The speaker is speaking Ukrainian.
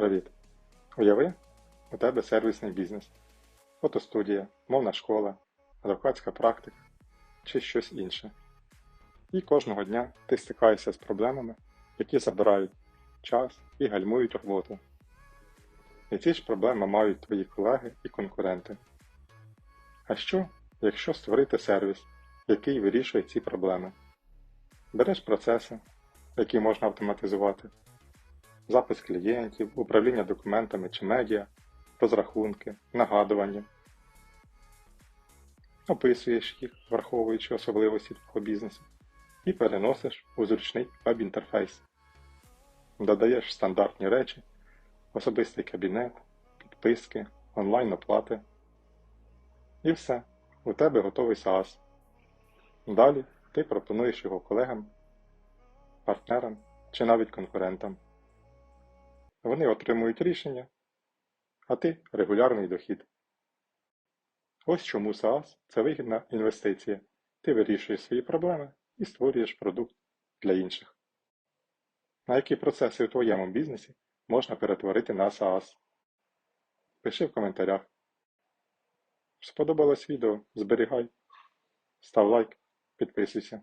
Привіт! Уяви, у тебе сервісний бізнес, фотостудія, мовна школа, адвокатська практика чи щось інше. І кожного дня ти стикаєшся з проблемами, які забирають час і гальмують роботу. І ці ж проблеми мають твої колеги і конкуренти. А що, якщо створити сервіс, який вирішує ці проблеми? Береш процеси, які можна автоматизувати, запис клієнтів, управління документами чи медіа, розрахунки, нагадування. Описуєш їх, враховуючи особливості твого бізнесу, і переносиш у зручний веб-інтерфейс. Додаєш стандартні речі, особистий кабінет, підписки, онлайн-оплати. І все, у тебе готовий SaaS. Далі ти пропонуєш його колегам, партнерам чи навіть конкурентам. Вони отримують рішення, а ти регулярний дохід. Ось чому SaaS – це вигідна інвестиція. Ти вирішуєш свої проблеми і створюєш продукт для інших. На які процеси у твоєму бізнесі можна перетворити на SaaS? Пиши в коментарях. Сподобалось відео? Зберігай, став лайк, підписуйся.